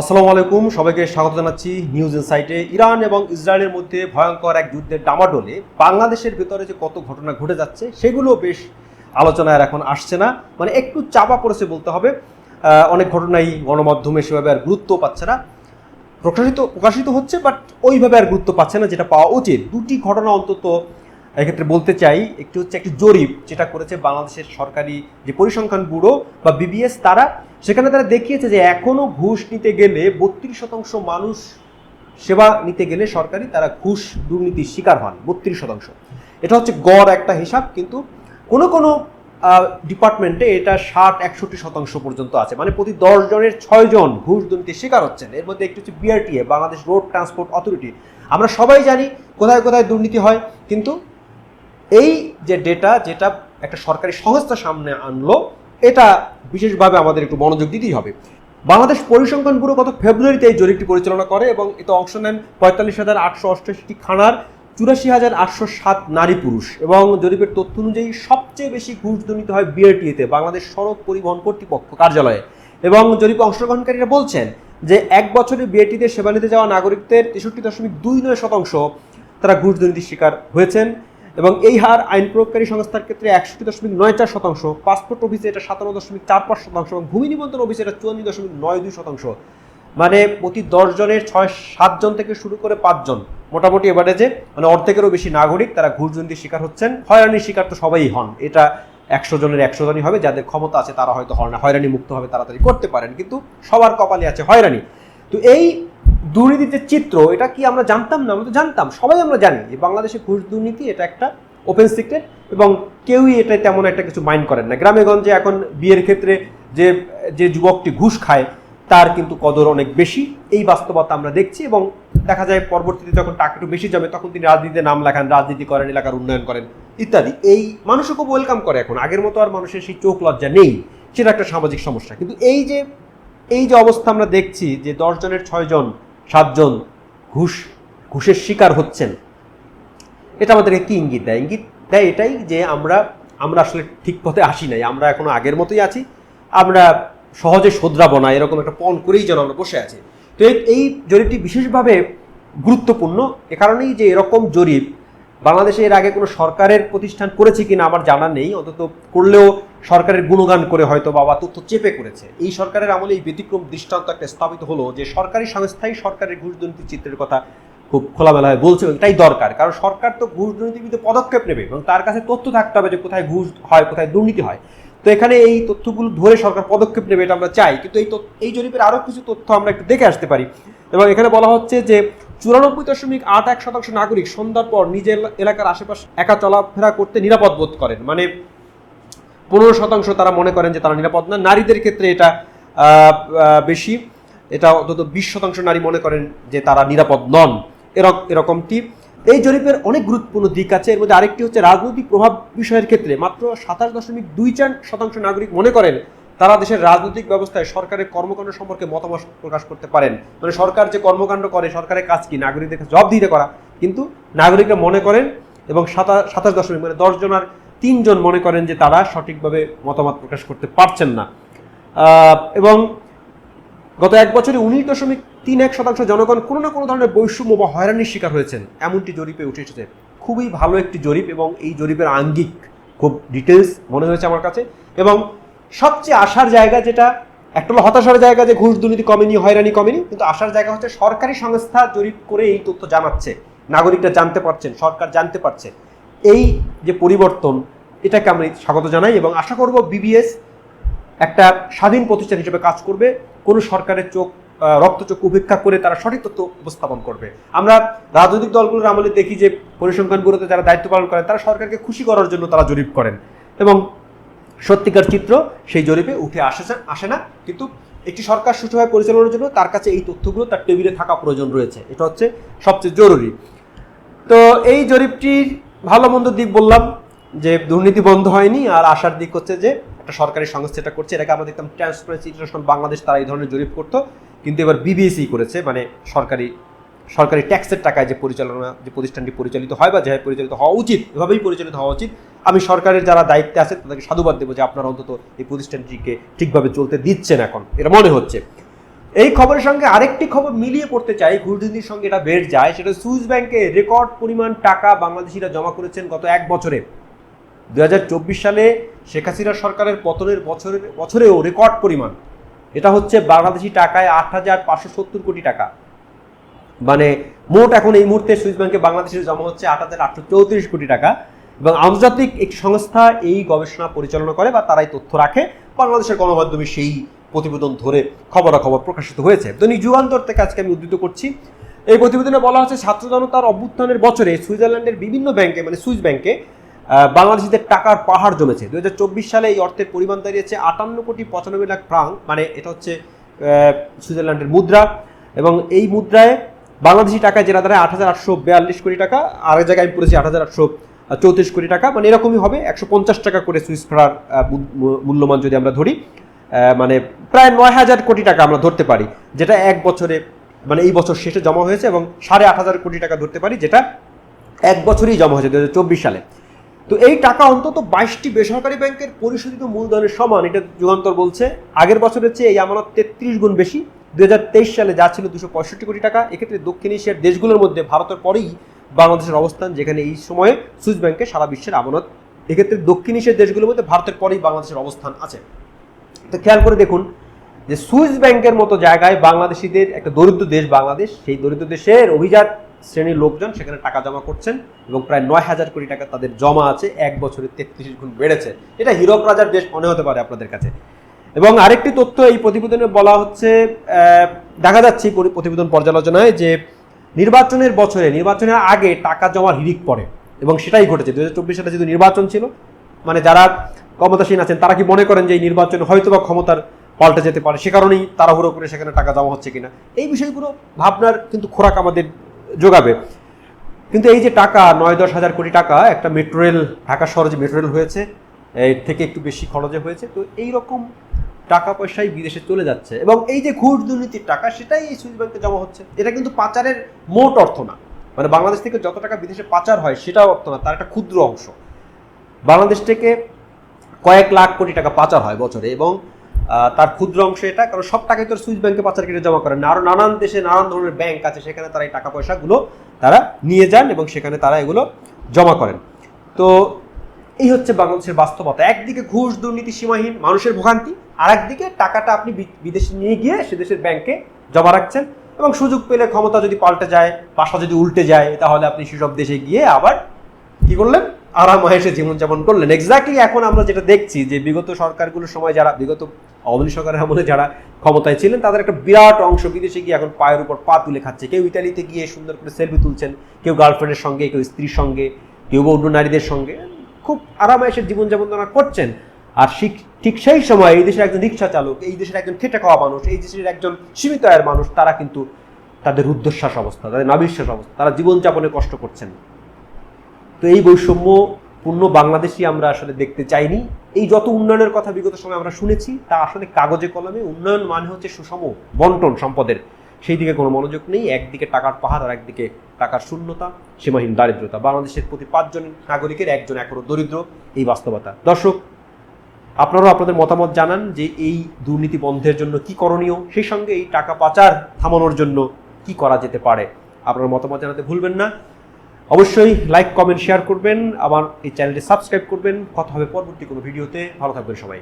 আসসালামু আলাইকুম, সবাইকে স্বাগত জানাচ্ছি নিউজ ইনসাইটে। ইরান এবং ইসরায়েলের মধ্যে ভয়ঙ্কর এক যুদ্ধের ডামাডোলে বাংলাদেশের ভেতরে যে কত ঘটনা ঘটে যাচ্ছে, সেগুলো বেশ আলোচনায় এখন আসছে না। মানে একটু চাপা পড়েছে বলতে হবে। অনেক ঘটনাই গণমাধ্যমে সেভাবে আর গুরুত্ব পাচ্ছে না। প্রকাশিত প্রকাশিত হচ্ছে বাট ওইভাবে আর গুরুত্ব পাচ্ছে না, যেটা পাওয়া উচিত। দুটি ঘটনা অন্তত এক্ষেত্রে বলতে চাই। একটি হচ্ছে একটি জরিপ, যেটা করেছে বাংলাদেশের সরকারি যে পরিসংখ্যান ব্যুরো বা বিবিএস, তারা সেখানে তারা দেখিয়েছে যে এখনও ঘুষ নিতে গেলে বত্রিশ শতাংশ মানুষ সেবা নিতে গেলে সরকারি তারা ঘুষ দুর্নীতির শিকার হন, বত্রিশ শতাংশ। এটা হচ্ছে গড় একটা হিসাব, কিন্তু কোনো কোনো ডিপার্টমেন্টে এটা ষাট, একষট্টি শতাংশ পর্যন্ত আছে। মানে প্রতি দশ জনের ছয় জন ঘুষ দুর্নীতির শিকার হচ্ছেন। এর মধ্যে একটি হচ্ছে BRTA Bangladesh road transport authority আমরা সবাই জানি কোথায় কোথায় দুর্নীতি হয়, কিন্তু এই যে ডেটা যেটা একটা সরকারি সংস্থা সামনে আনলো এটা বিশেষভাবে আমাদের একটু মনোযোগ দিতেই হবে। বাংলাদেশ পরিসংখ্যান ব্যুরো গত ফেব্রুয়ারিতে এই জরিপটি পরিচালনা করে এবং এতে অংশ নেন পঁয়তাল্লিশ হাজার আটশো অষ্টাশিটি খানার চুরাশি হাজার আটশো সাত নারী পুরুষ এবং জরিপের তথ্য অনুযায়ী সবচেয়ে বেশি ঘুষ দুর্নীতি হয় বিআরটিএতে, বাংলাদেশ সড়ক পরিবহন কর্তৃপক্ষ কার্যালয়ে। এবং জরিপে অংশগ্রহণকারীরা বলছেন যে এক বছরে বিআরটিতে সেবা নিতে যাওয়া নাগরিকদের তেষট্টি দশমিক দুই নয় শতাংশ তারা ঘুষ দুর্নীতির শিকার হয়েছেন। এবং এই হার আইন প্রয়োগকারী সংস্থার ক্ষেত্রে একষট্টি দশমিক নয় চার শতাংশ, পাসপোর্ট অফিসে এটা সাতান্ন দশমিক চার পাঁচ শতাংশ এবং ভূমি নিবন্ধন অফিসে এটা চুয়ান্ন দশমিক নয় দুই শতাংশ। মানে প্রতি দশজনের ছয় সাতজন থেকে শুরু করে পাঁচজন মোটামুটি এভারেজে মানে অর্ধেকেরও বেশি নাগরিক তারা দুর্নীতির শিকার হচ্ছেন। হয়রানির শিকার তো সবাই হন। এটা একশো জনের একশো জনই হবে, যাদের ক্ষমতা আছে তারা হয়তো হয় না। হয়রানি মুক্ত হবে, তাড়াতাড়ি করতে পারেন, কিন্তু সবার কপালে আছে হয়রানি। তো এই দুর্নীতির যে চিত্র, এটা কি আমরা জানতাম না? আমরা তো জানতাম, সবাই আমরা জানি যে বাংলাদেশে ঘুষ দুর্নীতি, এটা একটা ওপেন সিক্রেট এবং কেউই এটা তেমন একটা কিছু মাইন্ড করেন না। গ্রামে গঞ্জে এখন বিয়ের ক্ষেত্রে যে যে যুবকটি ঘুষ খায়, তার কিন্তু কদর অনেক বেশি। এই বাস্তবতা আমরা দেখছি এবং দেখা যায় পরবর্তীতে যখন টাকা একটু বেশি জমে, তখন তিনি রাজনীতিতে নাম লেখান, রাজনীতি করেন, এলাকার উন্নয়ন করেন, ইত্যাদি। এই মানুষও খুব ওয়েলকাম করে এখন। আগের মতো আর মানুষের সেই চোখ লজ্জা নেই। সেটা একটা সামাজিক সমস্যা। কিন্তু এই যে এই যে অবস্থা আমরা দেখছি যে দশ জনের ছয় জন সাতজন ঘুষ, ঘুষের শিকার হচ্ছেন, এটা আমাদেরকে কি ইঙ্গিত দেয়? ইঙ্গিত দেয় এটাই যে আমরা আমরা আসলে ঠিক পথে আসি নাই, আমরা এখনও আগের মতোই আছি, আমরা সহজে শোধরাবো না, এরকম একটা পণ করেই যেন আমরা বসে আছি। তো এই জরিপটি বিশেষভাবে গুরুত্বপূর্ণ, এ কারণেই যে এরকম জরিপ, বাংলাদেশে এর আগে কোনো সরকারের প্রতিষ্ঠান করেছে কিনা আমার জানা নেই, অন্তত করলেও সরকারের গুণগান করে হয়তো বাবা তথ্য চেপে করেছে। এই সরকারের আমলে এই ব্যতিক্রম দৃষ্টান্ত একটা স্থাপিত হলো যে সরকারি সংস্থাই সরকারের ঘুষ দুর্নীতি চিত্রের কথা খুব খোলামেলায় বলছে এবং এটাই দরকার। কারণ সরকার তো ঘুষ দুর্নীতির বিরুদ্ধে পদক্ষেপ নেবে এবং তার কাছে তথ্য থাকতে হবে যে কোথায় ঘুষ হয়, কোথায় দুর্নীতি হয়। তো এখানে এই তথ্যগুলো ধরে সরকার পদক্ষেপ নেবে, এটা আমরা চাই। কিন্তু এই এই জরিপের আরও কিছু তথ্য আমরা একটু দেখে আসতে পারি। এবং এখানে বলা হচ্ছে যে চুরানব্বই দশমিক আট এক শতাংশ নাগরিক সন্ধ্যার পর নিজের এলাকার আশেপাশে একা চলাফেরা করতে নিরাপদ বোধ করেন। মানে পনেরো শতাংশ তারা মনে করেন যে তারা নিরাপদ না। নারীদের ক্ষেত্রে এটা বেশি। এটা অন্তত বিশ শতাংশ নারী মনে করেন যে তারা নিরাপদ নন। এরকম এরকমটি। এই জরিপের অনেক গুরুত্বপূর্ণ দিক আছে। এর মধ্যে আরেকটি হচ্ছে রাজনৈতিক প্রভাব বিষয়ের ক্ষেত্রে মাত্র সাতাশ দশমিক দুই চার শতাংশ নাগরিক মনে করেন তারা দেশের রাজনৈতিক ব্যবস্থায় সরকারের কর্মকাণ্ড সম্পর্কে মতামত প্রকাশ করতে পারেন। মানে সরকার যে কর্মকাণ্ড করে, সরকারের কাজ কি? নাগরিকদের কাছে জবাব দিতে করা। কিন্তু নাগরিকরা মনে করেন এবং সাতা সাতাশ দশমিক মানে দশ জনের তিনজন মনে করেন যে তারা সঠিকভাবে মতামত প্রকাশ করতে পারছেন না। এবং গত এক বছরে উনিশ দশমিক তিন এক শতাংশ জনগণ কোনো না কোনো ধরনের বৈষম্য বা হয়রানির শিকার হয়েছেন। এমনটি জরিপে উঠে এসেছে। খুবই ভালো একটি জরিপ এবং এই জরিপের আঙ্গিক খুব ডিটেলস মনে হয়েছে আমার কাছে। এবং সবচেয়ে আসার জায়গা যেটা, একটা হলো হতাশার জায়গা যে ঘুষ দুর্নীতি কমেনি, হয়রানি কমেনি, কিন্তু আসার জায়গা হচ্ছে সরকারি সংস্থা জরিপ করে এই তথ্য জানাচ্ছে। নাগরিকরা জানতে পারছেন, সরকার জানতে পারছে। এই যে পরিবর্তন, এটাকে আমি স্বাগত জানাই এবং আশা করব বিবিএস একটা স্বাধীন প্রতিষ্ঠান হিসেবে কাজ করবে। কোনো সরকারের চোখ রক্তচক্ষু উপেক্ষা করে তারা সঠিক তথ্য উপস্থাপন করবে। আমরা রাজনৈতিক দলগুলোর আমলে দেখি যে পরিসংখ্যান ব্যুরোতে যারা দায়িত্ব পালন করেন, তারা সরকারকে খুশি করার জন্য তারা জরিপ করেন এবং সত্যিকার চিত্র সেই জরিপে উঠে আসে আসে না। কিন্তু একটি সরকার সুষ্ঠুভাবে পরিচালনার জন্য তার কাছে এই তথ্যগুলো তার টেবিলে থাকা প্রয়োজন রয়েছে। এটা হচ্ছে সবচেয়ে জরুরি। তো এই জরিপটির ভালো মন্দ দিক বললাম যে দুর্নীতি বন্ধ হয়নি, আর আসার দিক হচ্ছে যে একটা সরকারি সংস্থা এটা করছে, এটাকে আমরা দেখতাম ট্রান্সপারেন্সি ইন্টারন্যাশনাল বাংলাদেশ তারা এই ধরনের জরিপ করতো, কিন্তু এবার বিবিএসি করেছে মানে সরকারি সরকারি ট্যাক্সের টাকায় যে পরিচালনা, যে প্রতিষ্ঠানটি পরিচালিত হয় বা যেভাবে পরিচালিত হওয়া উচিত, এভাবেই পরিচালিত হওয়া উচিত। আমি সরকারের যারা দায়িত্বে আছে, তাদেরকে সাধুবাদ দেবো যে আপনারা অন্তত এই প্রতিষ্ঠানটিকে ঠিকভাবে চলতে দিচ্ছেন এখন এটা মনে হচ্ছে। এই খবরের সঙ্গে আরেকটি খবর মিলিয়ে পড়তে চাই। ঘুষ সঙ্গে এটা বেড় যায়, সেটা সুইস ব্যাংকে রেকর্ড পরিমাণ টাকা বাংলাদেশিরা জমা করেছেন গত এক বছরে। দু হাজার চব্বিশ সালে শেখ হাসিনা সরকারের পতনের বছরের, বছরেও রেকর্ড পরিমাণ। এটা হচ্ছে বাংলাদেশি টাকায় আট হাজার পাঁচশো সত্তর কোটি টাকা। মানে মোট এখন এই মুহূর্তে সুইস ব্যাংকে বাংলাদেশের জমা হচ্ছে আট হাজার আটশো চৌত্রিশ কোটি টাকা এবং আন্তর্জাতিক একটি সংস্থা এই গবেষণা পরিচালনা করে বা তারাই তথ্য রাখে। বাংলাদেশের গণমাধ্যমে সেই প্রতিবেদন ধরে খবরাখবর প্রকাশিত হয়েছে। দৈনিক যুগান্তর থেকে আজকে আমি উদ্ধৃত করছি। এই প্রতিবেদনে বলা হচ্ছে, ছাত্র জনতার অভ্যুত্থানের বছরে সুইজারল্যান্ডের বিভিন্ন ব্যাংকে মানে সুইস ব্যাংকে বাংলাদেশিদের টাকার পাহাড় জমেছে। দুই হাজার চব্বিশ সালে এই অর্থের পরিমাণ দাঁড়িয়েছে আটান্ন কোটি পঁচানব্বই লাখ ফ্রাঙ্ক মানে এটা হচ্ছে সুইজারল্যান্ডের মুদ্রা। এবং এই মুদ্রায় বাংলাদেশি টাকায় যেটা দাঁড়ায় আট হাজার আটশো বিয়াল্লিশ কোটি টাকা আর এক জায়গায় আমি পড়েছি আট হাজার আটশো চৌত্রিশ কোটি টাকা। মানে এরকমই হবে, একশো পঞ্চাশ টাকা করে সুইস ফ্রার মূল্যমান যদি আমরা ধরি। মানে প্রায় নয় হাজার কোটি টাকা আমরা ধরতে পারি, যেটা এক বছরে মানে এই বছর শেষে জমা হয়েছে এবং সাড়ে আট হাজার কোটি টাকা ধরতে পারি, যেটা এক বছরেই জমা হয়েছে দু চব্বিশ সালে। তো এই টাকা অন্তত বাইশটি বেসরকারি ব্যাংকের পরিশোধিত মূলধনের সমান, এটা যুগান্তর বলছে, আগের বছরের চেয়ে এই আমানত তেত্রিশ গুণ বেশি। দুই হাজার তেইশ সালে যা ছিল দুশো পঁয়ষট্টি কোটি টাকা, এক্ষেত্রে দক্ষিণ এশিয়ার দেশগুলোর মধ্যে ভারতের পরেই বাংলাদেশের অবস্থান, যেখানে এই সময়ে সুইস ব্যাংকে সারা বিশ্বের আমানত, এক্ষেত্রে দক্ষিণ এশিয়ার দেশগুলোর মধ্যে ভারতের পরেই বাংলাদেশের অবস্থান আছে। তো খেয়াল করে দেখুন যে সুইস ব্যাংকের মতো জায়গায় বাংলাদেশিদের, একটা দরিদ্র দেশ বাংলাদেশ, সেই দরিদ্র দেশের অভিজাত শ্রেণির লোকজন সেখানে টাকা জমা করছেন এবং প্রায় নয় হাজার কোটি টাকা তাদের জমা আছে, এক বছরে তেত্রিশ গুণ বেড়েছে। এটা হীরক রাজার দেশ মনে হতে পারে আপনাদের কাছে। এবং আরেকটি তথ্য এই প্রতিবেদনে বলা হচ্ছে দেখা যাচ্ছে প্রতিবেদন পর্যালোচনায় যে নির্বাচনের বছরে, নির্বাচনের আগে টাকা জমার হিরিক পড়ে এবং সেটাই ঘটেছে। দু সালে যেহেতু নির্বাচন ছিল মানে যারা ক্ষমতাসীন আছেন, তারা কি মনে করেন যে এই নির্বাচনে হয়তো বা ক্ষমতার পাল্টে যেতে পারে? সে কারণেই তাড়াহুড়ো করে সেখানে টাকা জমা হচ্ছে কিনা? এই বিষয়গুলো ভাবনার কিন্তু খোরাক আমাদের যোগাবে। কিন্তু এই যে টাকা, নয় দশ হাজার কোটি টাকা, একটা মেট্রো রেল ঢাকা শহরে যে মেট্রো রেল হয়েছে, এর থেকে একটু বেশি খরচে হয়েছে, তো এই রকম টাকা পয়সাই বিদেশে চলে যাচ্ছে। এবং এই যে ঘুষ দুর্নীতির টাকা, সেটাই এই সুইস ব্যাংকে জমা হচ্ছে। এটা কিন্তু পাচারের মোট অর্থ না। মানে বাংলাদেশ থেকে যত টাকা বিদেশে পাচার হয়, সেটাও অর্থ না, তার একটা ক্ষুদ্র অংশ। বাংলাদেশ থেকে কয়েক লাখ কোটি টাকা পাচার হয় বছরে এবং তার ক্ষুদ্র অংশ এটা, কারণ সব টাকাই তো সুইস ব্যাংকে পাচার কেটে জমা করেন আরও নানান দেশে নানান ধরনের ব্যাংক আছে, সেখানে তারা এই টাকা পয়সাগুলো তারা নিয়ে যান এবং সেখানে তারা এগুলো জমা করেন। তো এই হচ্ছে বাংলাদেশের বাস্তবতা। একদিকে ঘুষ দুর্নীতি সীমাহীন, মানুষের ভোগান্তি আর একদিকে টাকাটা আপনি বিদেশে নিয়ে গিয়ে সে দেশের ব্যাংকে জমা রাখছেন এবং সুযোগ পেলে ক্ষমতা যদি পাল্টে যায়, বাসা যদি উল্টে যায়, তাহলে আপনি সেসব দেশে গিয়ে আবার কি করলেন? আরাম আয়েসে জীবনযাপন করলেন। এক্স্যাক্টলি এখন আমরা যেটা দেখছি যে বিগত সরকারগুলোর সময় যারা, বিগত আওয়ামী সরকারের আমলে যারা ক্ষমতায় ছিলেন, তাদের একটা বিরাট অংশ বিদেশে গিয়ে এখন পায়ের উপর পা তুলে খাচ্ছে। কেউ ইতালিতে গিয়ে সুন্দর করে সেলফি তুলছেন, কেউ গার্লফ্রেন্ডের সঙ্গে, কেউ স্ত্রীর সঙ্গে, কেউ বা অন্য নারীদের সঙ্গে। খুব আরামায়েশের জীবনযাপন তারা করছেন। আর ঠিক সেই সময় এই দেশের একজন রিক্সা চালক, এই দেশের একজন খেটে খাওয়া মানুষ, এই দেশের একজন সীমিত আয়ের মানুষ, তারা কিন্তু তাদের রুদ্ধশ্বাস অবস্থা, তাদের নাবিশ্বাস অবস্থা, তারা জীবনযাপনে কষ্ট করছেন। তো এই বৈষম্য পূর্ণ বাংলাদেশি আমরা আসলে দেখতে চাইনি। এই যত উন্নয়নের কথা বিগত সময় আমরা শুনেছি, তা আসলে কাগজে কলমে উন্নয়ন মানে হচ্ছে সুষম বন্টন সম্পদের। সেই দিকে কোনো মনোযোগ নেই, একদিকে টাকার পাহাড় আর একদিকে টাকার শূন্যতা, সীমাহীন দারিদ্রতা। বাংলাদেশের প্রতি পাঁচজন নাগরিকের একজন এখনও দরিদ্র, এই বাস্তবতা। দর্শক, আপনারাও আপনাদের মতামত জানান যে এই দুর্নীতি বন্ধের জন্য কি করণীয়, সেই সঙ্গে এই টাকা পাচার থামানোর জন্য কি করা যেতে পারে। আপনার মতামত জানাতে ভুলবেন না। অবশ্যই লাইক কমেন্ট শেয়ার করবেন। আমার এই চ্যানেলটি সাবস্ক্রাইব করবেন। কথা হবে পরবর্তী কোনো ভিডিওতে ভালো থাকবেন সবাই।